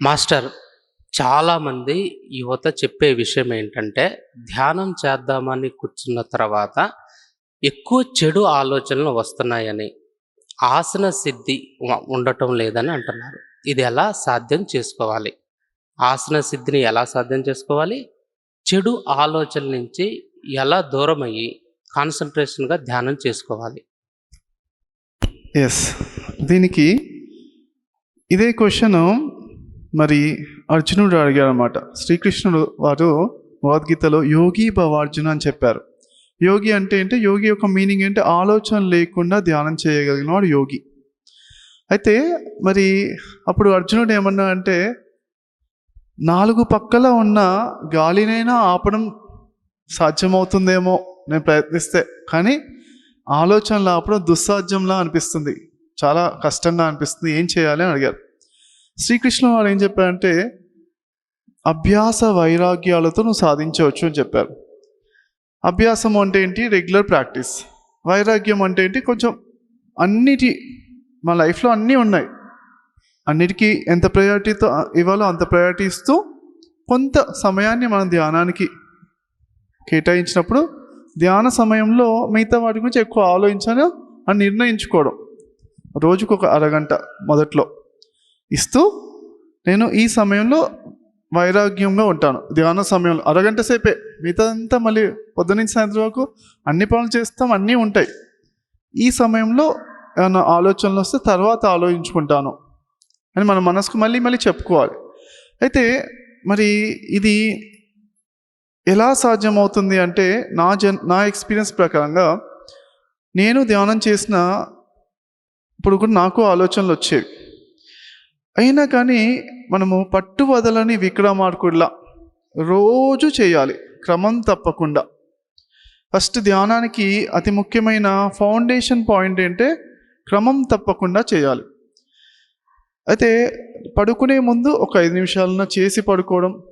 Master చాలామంది యువత చెప్పే విషయం ఏంటంటే ధ్యానం చేద్దామని కూర్చున్న తర్వాత ఎక్కువ చెడు ఆలోచనలు వస్తున్నాయని ఆసన సిద్ధి ఉండటం లేదని అంటున్నారు. ఇది ఎలా సాధ్యం చేసుకోవాలి? ఆసన సిద్ధిని ఎలా సాధ్యం చేసుకోవాలి? చెడు ఆలోచనల నుంచి ఎలా దూరం అయ్యి కాన్సన్ట్రేషన్గా ధ్యానం చేసుకోవాలి? ఎస్ దీనికి ఇదే క్వశ్చన్ మరి అర్జునుడు అడిగారు అనమాట శ్రీకృష్ణుడు వారు భగవద్గీతలో యోగి భవార్జున అని చెప్పారు. యోగి అంటే ఏంటి? యోగి యొక్క మీనింగ్ ఏంటి? ఆలోచన లేకుండా ధ్యానం చేయగలిగిన వాడు యోగి. అయితే మరి అప్పుడు అర్జునుడు ఏమన్నా అంటే నాలుగు పక్కల ఉన్న గాలినైనా ఆపడం సాధ్యమవుతుందేమో నేను ప్రయత్నిస్తే కానీ ఆలోచనలు ఆపడం దుస్సాధ్యంలా అనిపిస్తుంది. చాలా కష్టంగా అనిపిస్తుంది. ఏం చేయాలి అని అడిగారు. శ్రీకృష్ణ వారు ఏం చెప్పారంటే అభ్యాస వైరాగ్యాలతో నువ్వు సాధించవచ్చు అని చెప్పారు. అభ్యాసం అంటే ఏంటి? Regular practice. వైరాగ్యం అంటే ఏంటి? కొంచెం అన్నిటి మా లైఫ్లో అన్నీ ఉన్నాయి. అన్నిటికీ ఎంత ప్రయారిటీతో ఇవ్వాలో అంత ప్రయారిటీ ఇస్తూ కొంత సమయాన్ని మనం ధ్యానానికి కేటాయించినప్పుడు ధ్యాన సమయంలో మిగతా వాటి గురించి ఎక్కువ ఆలోచించాను అని నిర్ణయించుకోవడం. రోజుకు ఒక అరగంట మొదట్లో. ఇస్తూ నేను ఈ సమయంలో వైరాగ్యంగా ఉంటాను. ధ్యాన సమయంలో. అరగంట సేపే. మిగతా మళ్ళీ పొద్దునుంచి సాయంత్రం వరకు అన్ని పనులు చేస్తాం అన్నీ ఉంటాయి. ఈ సమయంలో ఏమైనా ఆలోచనలు వస్తే తర్వాత ఆలోచించుకుంటాను. అని మన మనసుకు మళ్ళీ మళ్ళీ చెప్పుకోవాలి. అయితే మరి ఇది ఎలా సాధ్యమవుతుంది అంటే నా జన్ నా ఎక్స్పీరియన్స్ ప్రకారంగా నేను ధ్యానం చేసిన ఇప్పుడు కూడా నాకు ఆలోచనలు వచ్చేవి. అయినా కానీ మనము పట్టు వదలని విక్రమార్కుడిలా రోజు చేయాలి క్రమం తప్పకుండా. ఫస్ట్ ధ్యానానికి అతి ముఖ్యమైన ఫౌండేషన్ పాయింట్ ఏంటంటే క్రమం తప్పకుండా చేయాలి. అయితే పడుకునే ముందు ఒక ఐదు నిమిషాలన చేసి పడుకోవడం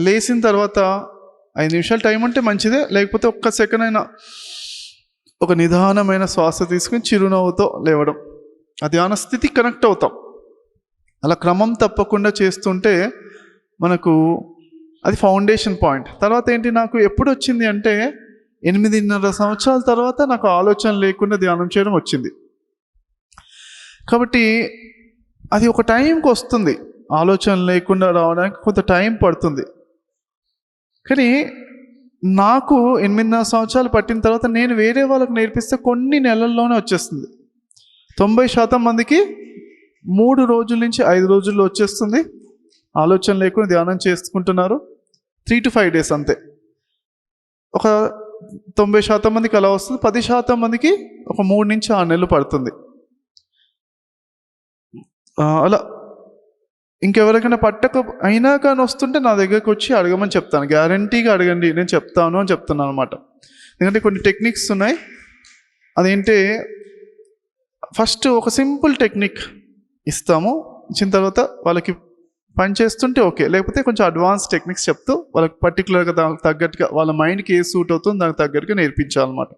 లేచిన తర్వాత ఐదు నిమిషాలు టైం ఉంటే మంచిదే లేకపోతే ఒక్క సెకండ్ అయినా ఒక నిదానమైన శ్వాస తీసుకుని చిరునవ్వుతో లేవడం. ఆ ధ్యాన స్థితి కనెక్ట్ అవుతాం. అలా క్రమం తప్పకుండా చేస్తుంటే మనకు అది ఫౌండేషన్ పాయింట్. తర్వాత ఏంటి నాకు ఎప్పుడు వచ్చింది అంటే ఎనిమిదిన్నర సంవత్సరాల తర్వాత నాకు ఆలోచన లేకుండా ధ్యానం చేయడం వచ్చింది. కాబట్టి అది ఒక టైంకి వస్తుంది. ఆలోచన లేకుండా రావడానికి కొంత టైం పడుతుంది. కానీ నాకు ఎనిమిదిన్నర సంవత్సరాలు పట్టిన తర్వాత నేను వేరే వాళ్ళకి నేర్పిస్తే కొన్ని నెలల్లోనే వచ్చేస్తుంది. తొంభై శాతం మందికి మూడు రోజుల నుంచి ఐదు రోజుల్లో వచ్చేస్తుంది. ఆలోచన లేకుండా ధ్యానం చేసుకుంటున్నారు. త్రీ టు ఫైవ్ డేస్ అంతే. ఒక తొంభై శాతం మందికి అలా వస్తుంది. పది శాతం మందికి ఒక మూడు నుంచి ఆరు నెలలు పడుతుంది. అలా ఇంకెవరికైనా పట్టక అయినా కానీ వస్తుంటే నా దగ్గరకు వచ్చి అడగమని చెప్తాను. గ్యారంటీగా అడగండి. నేను చెప్తాను అని చెప్తున్నాను అనమాట ఎందుకంటే కొన్ని టెక్నిక్స్ ఉన్నాయి. అదేంటే ఫస్ట్ ఒక సింపుల్ టెక్నిక్ ఇస్తాము. ఇచ్చిన తర్వాత వాళ్ళకి పని చేస్తుంటే ఓకే. లేకపోతే కొంచెం అడ్వాన్స్ టెక్నిక్స్ చెప్తూ వాళ్ళకి పర్టికులర్గా దానికి తగ్గట్టుగా వాళ్ళ మైండ్కి ఏ సూట్ అవుతుందో దానికి తగ్గట్టుగా నేర్పించాలన్నమాట.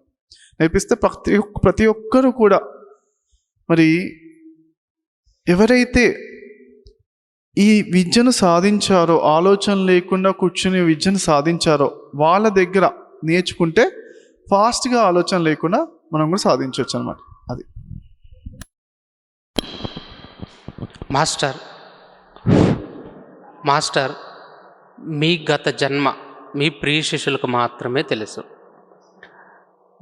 నేర్పిస్తే ప్రతి ఒక్క ప్రతి ఒక్కరూ కూడా మరి ఎవరైతే ఈ విద్యను సాధించారో ఆలోచన లేకుండా కూర్చుని విద్యను సాధించారో వాళ్ళ దగ్గర నేర్చుకుంటే ఫాస్ట్గా ఆలోచన లేకుండా మనం కూడా సాధించవచ్చు అనమాట అది. మాస్టర్ మాస్టర్ మీ గత జన్మ మీ ప్రియ శిష్యులకు మాత్రమే తెలుసు.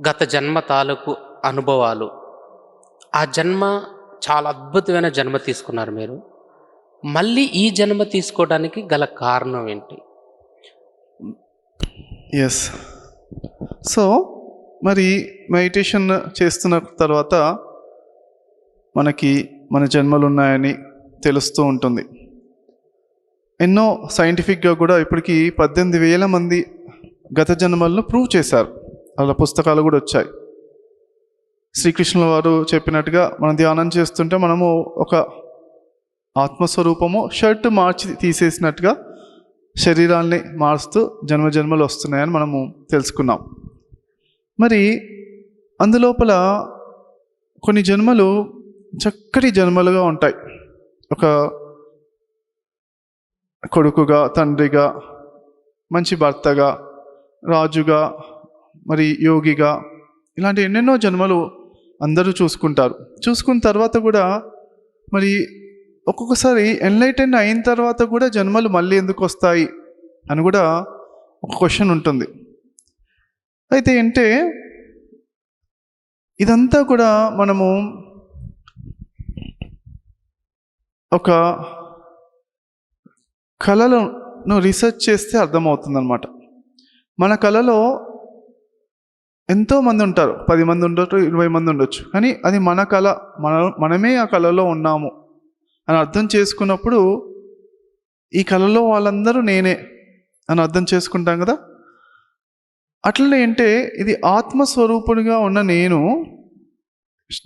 గత జన్మ తాలూకు అనుభవాలు. ఆ జన్మ చాలా అద్భుతమైన జన్మ తీసుకున్నారు మీరు. మళ్ళీ ఈ జన్మ తీసుకోవడానికి గల కారణం ఏంటి? ఎస్ సో మరి మెడిటేషన్ చేస్తున్న తర్వాత మనకి మన జన్మలు ఉన్నాయని తెలుస్తూ ఉంటుంది. ఎన్నో సైంటిఫిక్గా కూడా ఇప్పటికీ పద్దెనిమిది వేల మంది గత జన్మలను ప్రూవ్ చేశారు. అలా పుస్తకాలు కూడా వచ్చాయి. శ్రీకృష్ణుల వారు చెప్పినట్టుగా మనం ధ్యానం చేస్తుంటే మనము ఒక ఆత్మస్వరూపము షర్ట్ మార్చి తీసేసినట్టుగా శరీరాల్ని మారుస్తూ జన్మ జన్మలు వస్తున్నాయని మనము తెలుసుకున్నాం. మరి అందులోపల కొన్ని జన్మలు చక్కటి జన్మలుగా ఉంటాయి. ఒక కొడుకుగా తండ్రిగా మంచి భర్తగా రాజుగా మరి యోగిగా ఇలాంటి ఎన్నెన్నో జన్మలు అందరూ చూసుకుంటారు. చూసుకున్న తర్వాత కూడా మరి ఒక్కొక్కసారి ఎన్లైటెన్ అయిన తర్వాత కూడా జన్మలు మళ్ళీ ఎందుకు వస్తాయి అని కూడా ఒక క్వశ్చన్ ఉంటుంది. అయితే అంటే ఇదంతా కూడా మనము ఒక కళలను రీసెర్చ్ చేస్తే అర్థమవుతుందన్నమాట. మన కళలో ఎంతో మంది ఉంటారు. పది మంది ఉండొచ్చు ఇరవై మంది ఉండొచ్చు. కానీ అది మన కళ మన మనమే ఆ కళలో ఉన్నాము అని అర్థం చేసుకున్నప్పుడు ఈ కళలో వాళ్ళందరూ నేనే అని అర్థం చేసుకుంటాం కదా. అట్లనే అంటే ఇది ఆత్మస్వరూపుడిగా ఉన్న నేను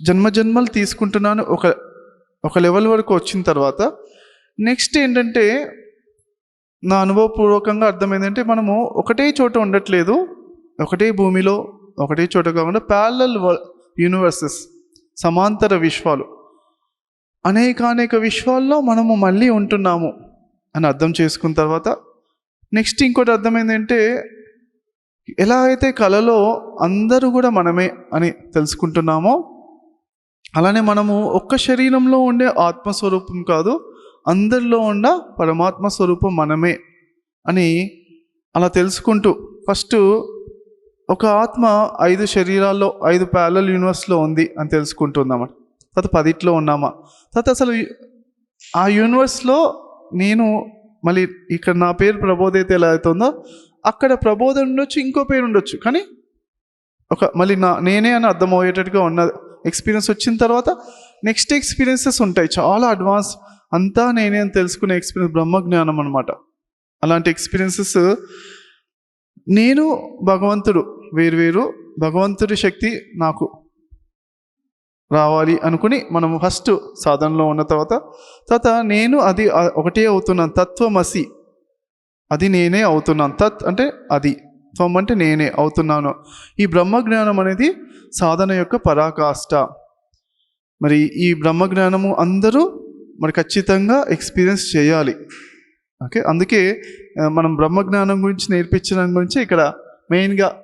జన్మజన్మలు తీసుకుంటున్నాను. ఒక ఒక లెవెల్ వరకు వచ్చిన తర్వాత నెక్స్ట్ ఏంటంటే నా అనుభవపూర్వకంగా అర్థమైందంటే మనము ఒకటే చోట ఉండట్లేదు ఒకటే భూమిలో ఒకటే చోట కాకుండా ప్యారలల్ యూనివర్సెస్ సమాంతర విశ్వాలు. అనేకానేక విశ్వాల్లో మనము మళ్ళీ ఉంటున్నాము అని అర్థం చేసుకున్న తర్వాత నెక్స్ట్ ఇంకోటి అర్థమైందంటే ఎలా అయితే కళలో అందరూ కూడా మనమే అని తెలుసుకుంటున్నామో అలానే మనము ఒక్క శరీరంలో ఉండే ఆత్మస్వరూపం కాదు అందరిలో ఉన్న పరమాత్మ స్వరూపం మనమే అని అలా తెలుసుకుంటూ ఫస్ట్ ఒక ఆత్మ ఐదు శరీరాల్లో ఐదు ప్యారల్ యూనివర్స్లో ఉంది అని తెలుసుకుంటున్నామా తర్వాత పదిట్లో ఉన్నామా? తర్వాత అసలు ఆ యూనివర్స్లో నేను మళ్ళీ ఇక్కడ నా పేరు ప్రబోధ అయితే ఎలా అవుతుందో అక్కడ ప్రబోధ ఉండొచ్చు ఇంకో పేరు ఉండొచ్చు. కానీ ఒక మళ్ళీ నా నేనే అని అర్థమయ్యేటట్టుగా ఉన్నది. ఎక్స్పీరియన్స్ వచ్చిన తర్వాత నెక్స్ట్ ఎక్స్పీరియన్సెస్ ఉంటాయి. చాలా అడ్వాన్స్ అంతా నేనే తెలుసుకునే ఎక్స్పీరియన్స్ బ్రహ్మజ్ఞానం అనమాట అలాంటి ఎక్స్పీరియన్సెస్ నేను భగవంతుడు వేరువేరు భగవంతుడి శక్తి నాకు రావాలి అనుకుని మనం ఫస్ట్ సాధనలో ఉన్న తర్వాత తర్వాత నేను అది ఒకటే అవుతున్నాను. తత్వమసి అది నేనే అవుతున్నాను. తత్ అంటే అది. త్వం అంటే నేనే అవుతున్నాను. ఈ బ్రహ్మజ్ఞానం అనేది సాధన యొక్క పరాకాష్ట. మరి ఈ బ్రహ్మజ్ఞానము అందరూ మరి ఖచ్చితంగా ఎక్స్పీరియన్స్ చేయాలి. ఓకే? అందుకే మనం బ్రహ్మజ్ఞానం గురించి నేర్పించడం గురించి ఇక్కడ మెయిన్గా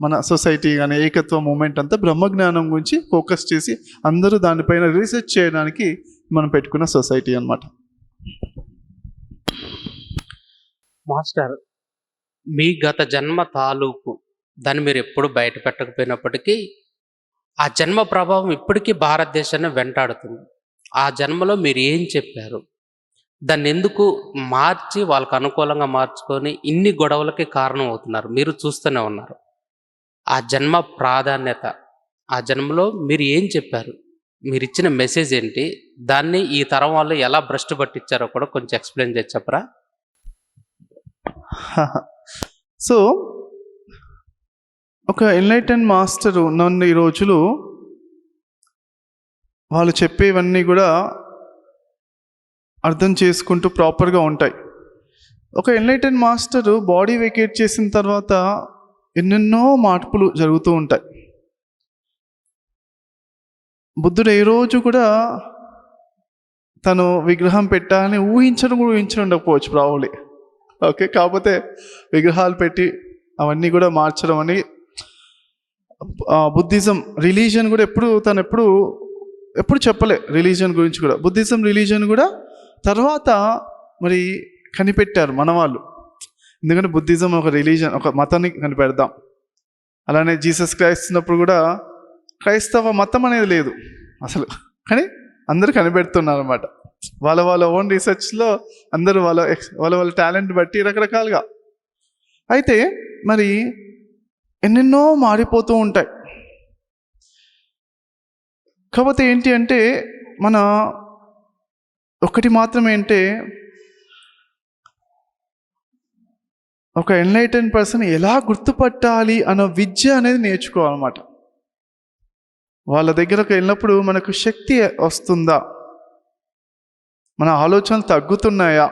మన సొసైటీ కానీ ఏకత్వ మూమెంట్ అంతా బ్రహ్మజ్ఞానం గురించి ఫోకస్ చేసి అందరూ దానిపైన రీసెర్చ్ చేయడానికి మనం పెట్టుకున్న సొసైటీ అనమాట మాస్టర్ మీ గత జన్మ తాలూకు దాన్ని మీరు ఎప్పుడు బయట పెట్టకపోయినప్పటికీ ఆ జన్మ ప్రభావం ఇప్పటికీ భారతదేశాన్ని వెంటాడుతుంది. ఆ జన్మలో మీరు ఏం చెప్పారు? దాన్ని ఎందుకు మార్చి వాళ్ళకు అనుకూలంగా మార్చుకొని ఇన్ని గొడవలకి కారణం అవుతున్నారు మీరు చూస్తూనే ఉన్నారు. ఆ జన్మ ప్రాధాన్యత ఆ జన్మలో మీరు ఏం చెప్పారు? మీరు ఇచ్చిన మెసేజ్ ఏంటి? దాన్ని ఈ తరం వాళ్ళు ఎలా భ్రష్టు పట్టించారో కూడా కొంచెం ఎక్స్ప్లెయిన్ చేసి చెప్పరా? సో ఒక ఎన్లైటన్ మాస్టర్ నన్ను ఈ రోజులు వాళ్ళు చెప్పేవన్నీ కూడా అర్థం చేసుకుంటూ ప్రాపర్గా ఉంటాయి. ఒక ఎన్లైటన్ మాస్టర్ బాడీ వెకేట్ చేసిన తర్వాత ఎన్నెన్నో మార్పులు జరుగుతూ ఉంటాయి. బుద్ధుడు ఏ రోజు కూడా తను విగ్రహం పెట్టాలని ఊహించడం కూడా ఊహించడం ఉండకపోవచ్చు ఓకే? కాకపోతే విగ్రహాలు పెట్టి అవన్నీ కూడా మార్చడం అని బుద్ధిజం రిలీజియన్ కూడా ఎప్పుడు తను ఎప్పుడు ఎప్పుడు చెప్పలే రిలీజియన్ గురించి కూడా. బుద్ధిజం రిలీజియన్ కూడా తర్వాత మరి కనిపెట్టారు మన వాళ్ళు ఎందుకంటే బుద్ధిజం ఒక రిలీజన్ ఒక మతాన్ని కనిపెడదాం. అలానే జీసస్ క్రైస్ట్ ఉన్నప్పుడు కూడా క్రైస్తవ మతం అనేది లేదు అసలు. కానీ అందరూ కనిపెడుతున్నారు అనమాట వాళ్ళ వాళ్ళ ఓన్ రీసెర్చ్లో అందరూ వాళ్ళ వాళ్ళ వాళ్ళ టాలెంట్ బట్టి రకరకాలుగా. అయితే మరి ఎన్నెన్నో మారిపోతూ ఉంటాయి. కాకపోతే ఏంటి అంటే మన ఒకటి మాత్రమే అంటే ఒక ఎన్లైటెన్ పర్సన్ ఎలా గుర్తుపట్టాలి అన్న విద్య అనేది నేర్చుకోవాలన్నమాట. వాళ్ళ దగ్గరకు వెళ్ళినప్పుడు మనకు శక్తి వస్తుందా? మన ఆలోచనలు తగ్గుతున్నాయా?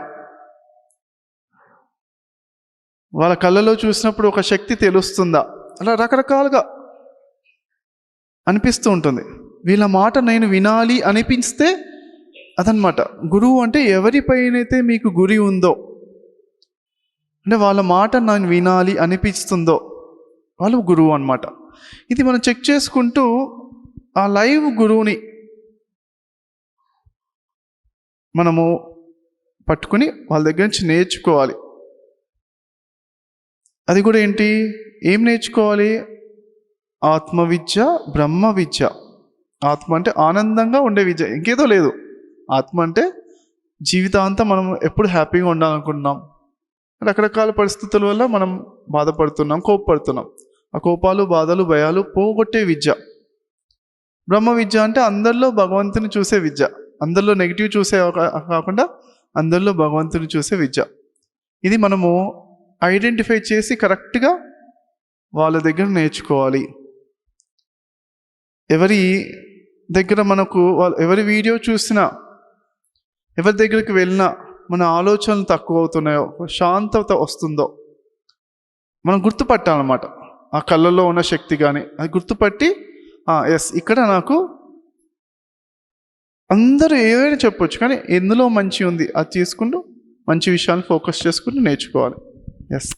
వాళ్ళ కళ్ళలో చూసినప్పుడు ఒక శక్తి తెలుస్తుందా? అలా రకరకాలుగా అనిపిస్తూ ఉంటుంది. వీళ్ళ మాట నేను వినాలి అనిపిస్తే అదనమాట. గురువు అంటే ఎవరిపైనైతే మీకు గురి ఉందో అంటే వాళ్ళ మాట నేను వినాలి అనిపిస్తుందో వాళ్ళు గురువు అన్నమాట. ఇది మనం చెక్ చేసుకుంటూ ఆ లైవ్ గురువుని మనము పట్టుకుని వాళ్ళ దగ్గర నుంచి నేర్చుకోవాలి. అది కూడా ఏంటి? ఏం నేర్చుకోవాలి? ఆత్మ విద్య బ్రహ్మ విద్య ఆత్మ అంటే ఆనందంగా ఉండే విద్య. ఇంకేదో లేదు. ఆత్మ అంటే జీవితాంతం మనం ఎప్పుడు హ్యాపీగా ఉండాలనుకుంటున్నాం. రకరకాల పరిస్థితుల వల్ల మనం బాధపడుతున్నాం కోపపడుతున్నాం. ఆ కోపాలు బాధలు భయాలు పోగొట్టే విద్య. బ్రహ్మ విద్య అంటే అందరిలో భగవంతుని చూసే విద్య. అందరిలో నెగిటివ్ చూసే కాకుండా అందరిలో భగవంతుని చూసే విద్య. ఇది మనము ఐడెంటిఫై చేసి కరెక్ట్గా వాళ్ళ దగ్గర నేర్చుకోవాలి. ఎవరి దగ్గర మనకు వాళ్ళు ఎవరి వీడియో చూసినా ఎవరి దగ్గరికి వెళ్ళినా మన ఆలోచనలు తక్కువ అవుతున్నాయో శాంతత వస్తుందో మనం గుర్తుపట్టాలన్నమాట. ఆ కళ్ళల్లో ఉన్న శక్తి కానీ అది గుర్తుపట్టి ఎస్ ఇక్కడ నాకు అందరూ ఏదైనా చెప్పొచ్చు కానీ ఎందులో మంచి ఉంది అది తీసుకుంటూ మంచి విషయాన్ని ఫోకస్ చేసుకుంటూ నేర్చుకోవాలి. ఎస్